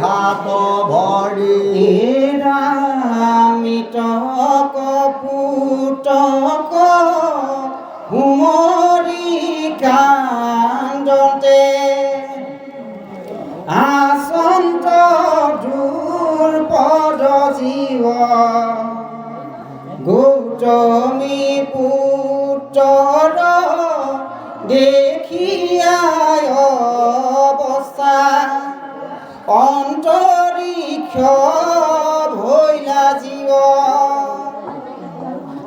হাত ভৰি ৰামিতক পুতক সুমৰি কান্দতে আচন্ত দূৰ পদ জীৱ গৌতমী পুত্ৰ দেখিয়াই অৱস্থা অন্তরিক্ষ ভইলা জীব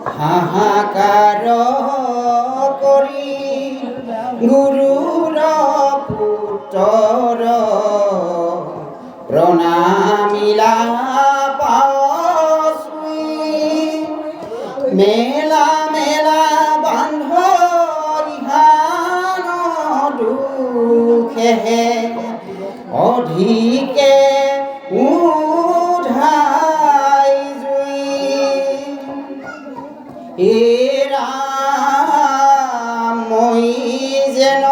হাহাকার এরা মই যেন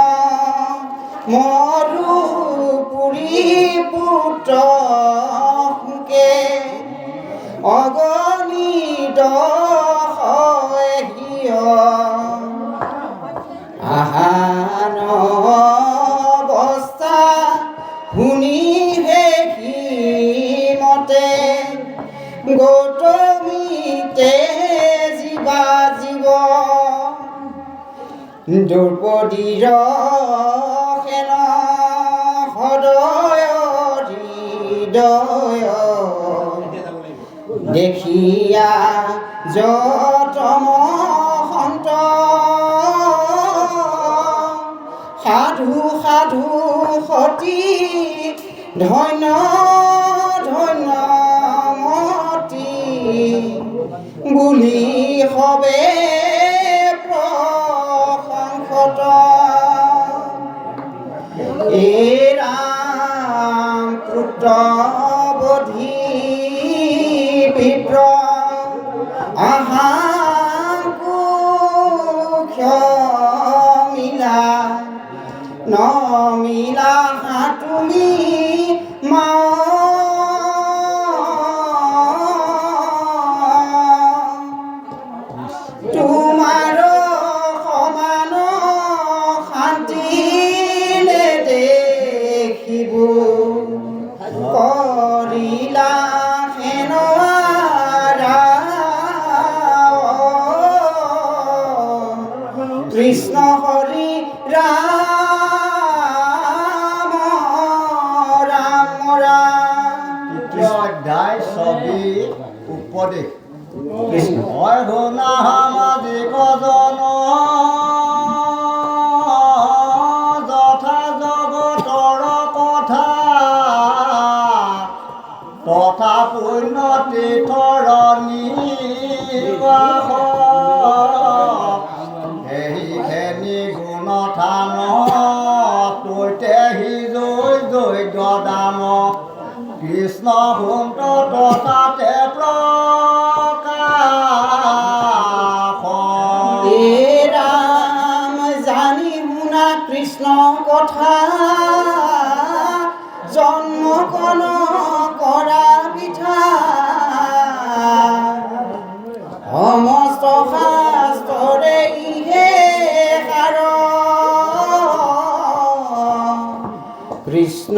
দ্রৌপদী খেল সদয় দেখিয়া যতম সন্ত সাধু সাধু সতী ধন্য ধন্য মতি। বুলি পরে হয় না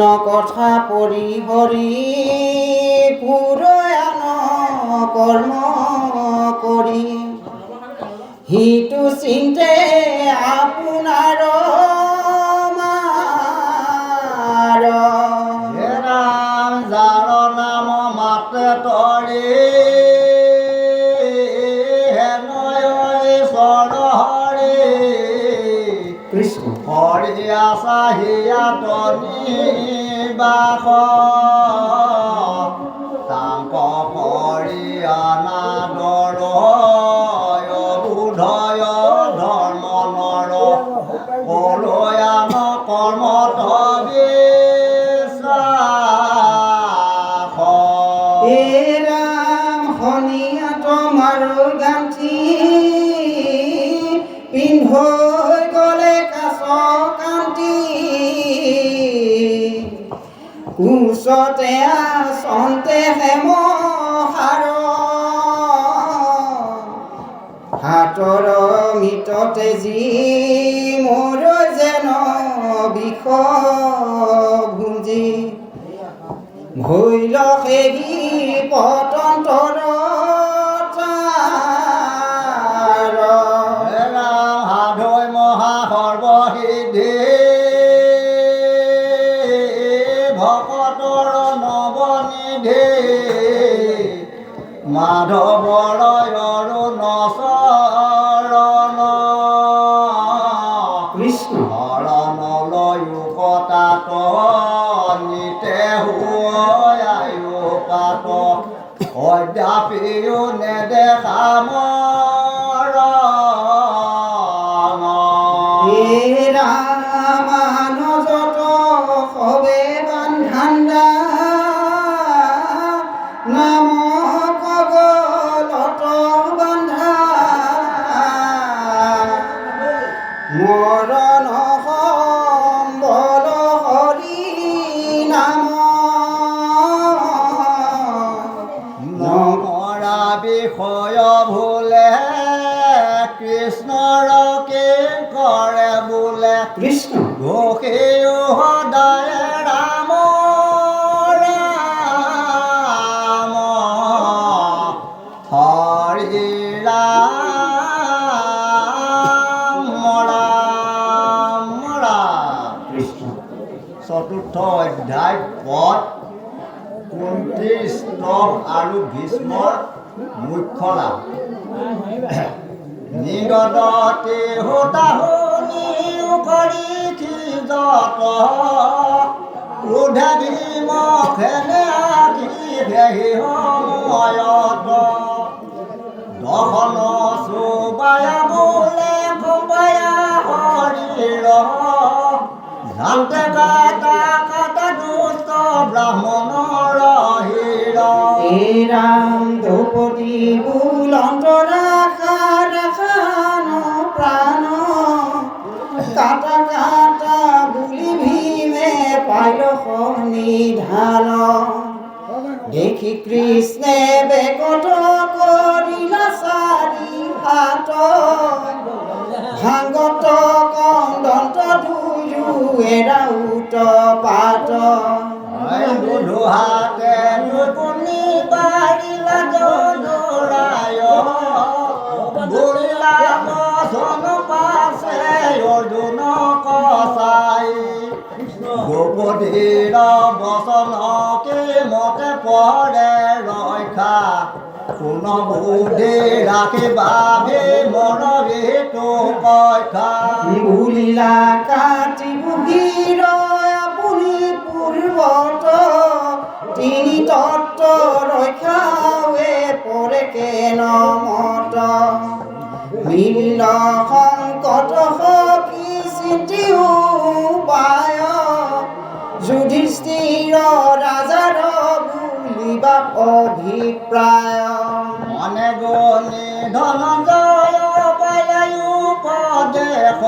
কৃষ্ণ কথা পরিহরি মাধৱৰ অৰুণ চৰণ কৃষ্ণ শৰণলৈও কটাত নিতে হুৱায়ো পাত অদ্যাপিও নেদেখা চতুৰ্থ অধ্যায় পদ কুন্তি স্তৱ আৰু ভীষ্মৰ মুখ্য লাভ নিগদতে দহন বোলে কবায়া শৰীৰ জানতে গাতা কাটা দুষ্ট ব্ৰাহ্মণৰ হীৰ হে ৰাম দ্ৰৌপদী বুলন্তৰা খান প্ৰাণ কাটা কাটা বুলি ভীমে পাইল নিধান দেখি কৃষ্ণে বেকত কৰিলা চাৰি হাত ভাংগত কন্দন্ত দুয়ো উত পাত বুধু হাতে নুকুনি পাৰিলা জৰায় বুলিলা বচন পাছে অৰ্জুন কচাই দ্ৰৌপদীৰ বচনকে মতে পৰে ৰক্ষা কোন বুদ্ধি ৰাখিবা মোৰ ভিতু কক্ষা বুলিলা কাটি বুগিৰ আপুনি তিনি তত্ত্ব ৰক্ষাৱে পৰে কেন মত মিলিল সংকট সখী যুধিষ্ঠিৰ ৰাজাৰ বুলিবা অভিপ্ৰায় মনে গণি ধনঞ্জয় পায়ায়ু পদেশ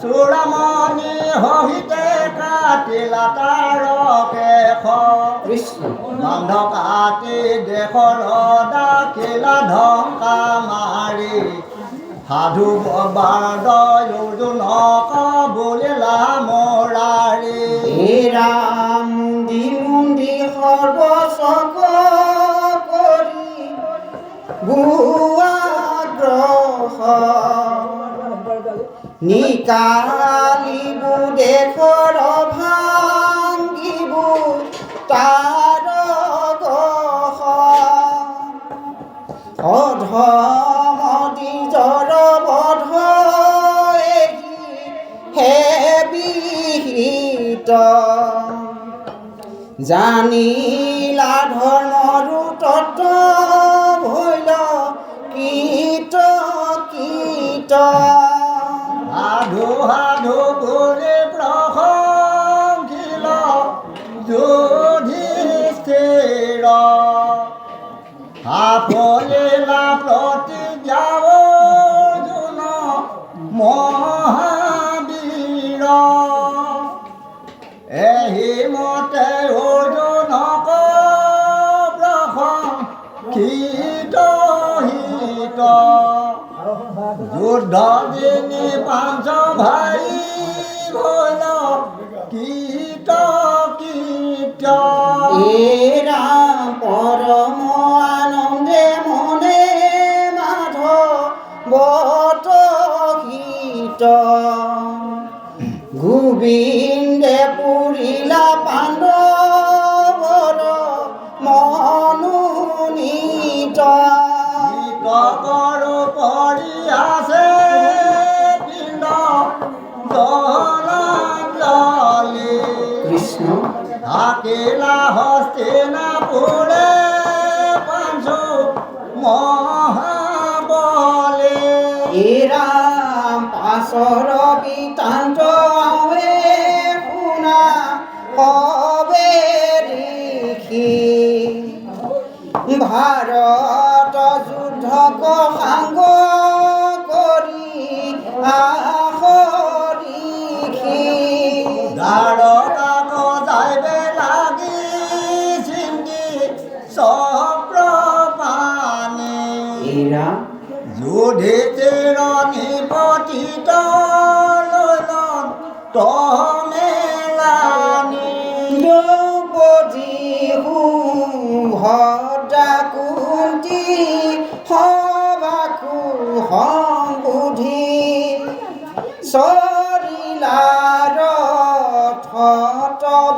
চূড়ামণি সহিতে কাটিলা তাৰ কেশ। কৃষ্ণ। বান্ধ কাটি দেশৰ দাখিলা ঢংকা মাৰি সাধু বাৰ্দ অৰ্জুনক বুলিলা মৰাৰী হে ৰাম সৰ্বচক কৰি বুয়াগ্ৰহ নিকালিবু দেশৰ জানিলা ধৰ্মৰো তত্ত্ব ভৈল কীট কীট। সাধু সাধু বুলি প্ৰশংসিল যুধিষ্ঠিৰ সাফলিলা প্ৰতিজ্ঞাও জুন মহাবীৰ এহি দিনী পাঁচ ভাই ভৈল কীট কীট এরা পরম আনন্দে মনে মাধ বট কীট গোবিন্দে পুৰিলা পাছৰ বিতান্ত আৱে শুনা কবে ভাৰত যুদ্ধক সাংগ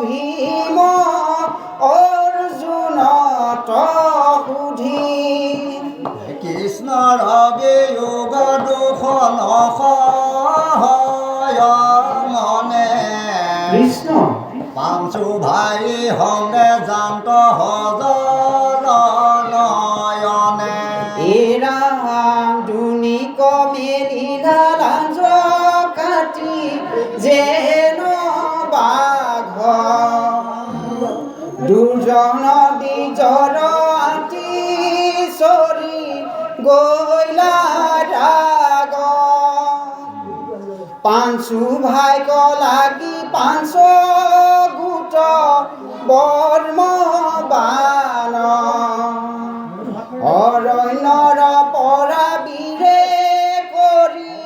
কবি গৈলা ৰাগ পাঞ্চু ভাইক লাগি পাঁচ গুট বর্ম বান। অৰণ্যৰ পৰা বীৰে কৰি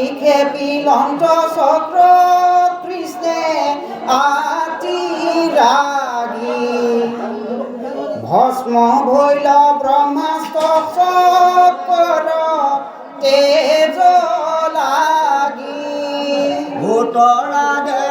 দেখি খেপি লন্ত চক্র কৃষ্ণে আতি রাগি। ভস্ম ভৈল ব্রহ্মাস্ত্র চক্র তেজ লাগি। ভূতৰাগে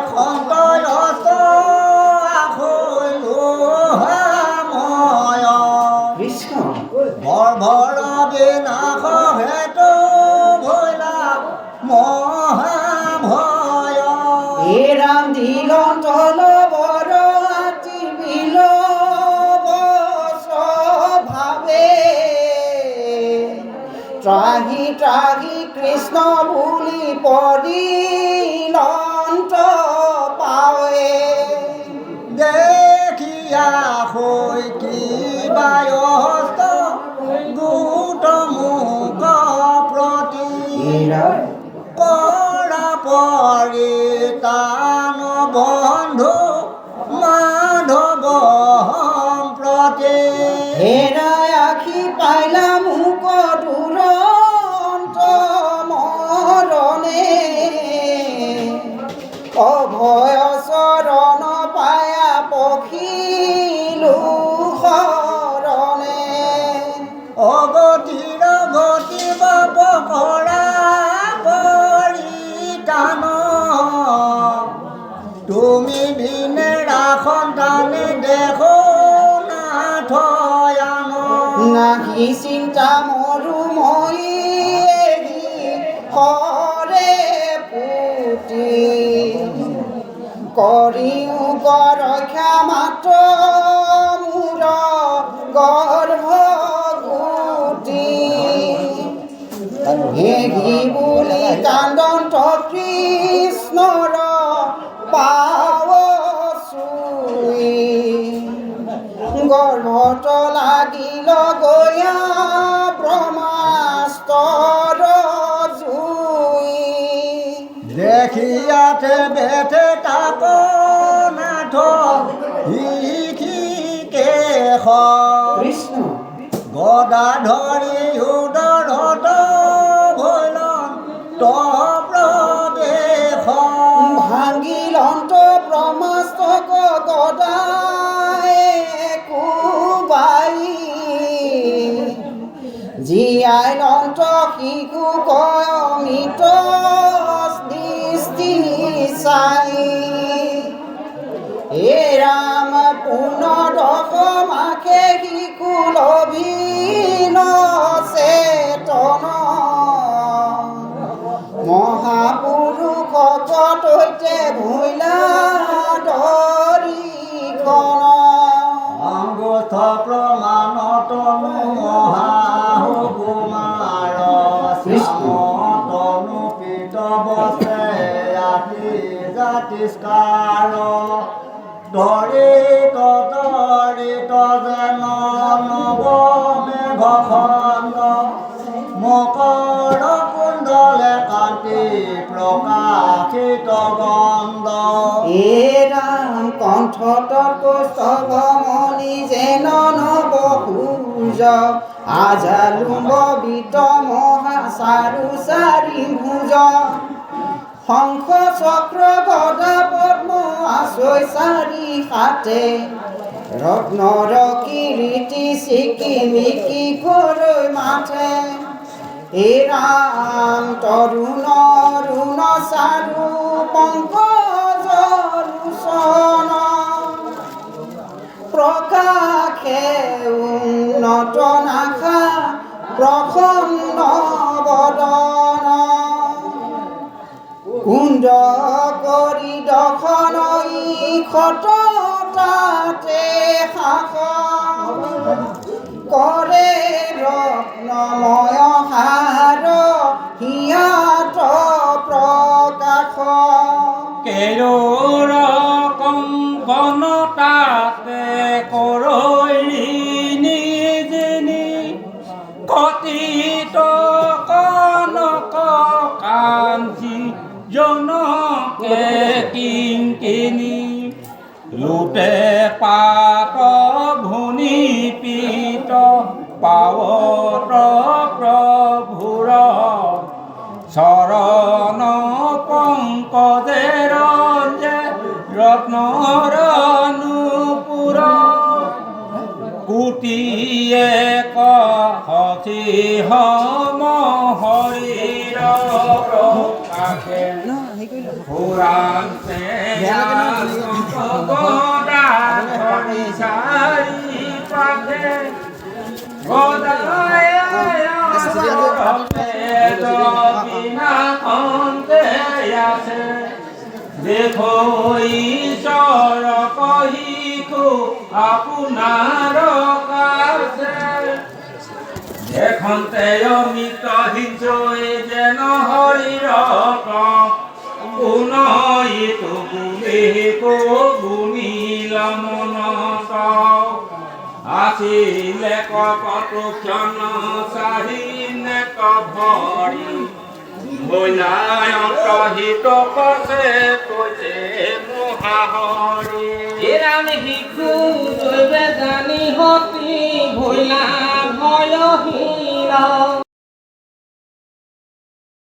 ত্ৰাহি ত্ৰাহি কৃষ্ণ বুলি পৰিলন্ত মৰণে অভয় চৰণ পায়া পখিলো শৰণে অগতিৰ গতি বাপ কৰা পৰিতান তুমি রাখন টানে দেখো না থয়ান নাহি চিন্তা কৰিও গৰক্ষা মাত্ৰ মূৰ গৰ্ভগুটি হেগি বলি কান্দন্ত গদা ধৰি উদৰত ভৈলন তপ্ৰদেশ ভাঙিল অন্ত ব্ৰহ্মাস্তক গদাই কোবাই জীয়াই অন্ত শিশু কয় মৃত অংগুষ্ঠ প্ৰমাণ তনু পীত বসে আতি জাতিষ্কাৰ সূৰ্য আজালুম্ব বিত মহা চাৰু চাৰি ভুজ শংখ চক্ৰ গদা পদ্ম আচৈ চাৰি হাতে ৰত্নৰ কিৰীতি চিকিমিকি গৰৈ মাথে হে ৰাম তৰুণ ৰুণ চাৰু পংকজ লোচন প্ৰকাশে নটনাখা নাখা প্ৰসন্ন বদন। কুণ্ড কৰি দখন ক্ষত তাতে শাসন চৰণ পংকজে ৰঞ্জে ৰত্নৰ নুপুৰ কুটিয়ে কহতি হম প্ৰকাশে পুৰাণে গদা ধৰি চাৰি পাশে গদায় আছে দেখো ঈশ্বৰ কহিকো আপোনাৰ কাছে এখনতে অমিত হিজৈ যেন হৰিৰ কোন ইটো বুলি কো গুণিল মনত আছিলে কত ক্ষণ চাহিনে কভরি মৈনায় অন্তহিত কছে কৈছে মহাহৰি এরাম শিশু জৈবে জানি হতি, ভৈলা ভয়হীন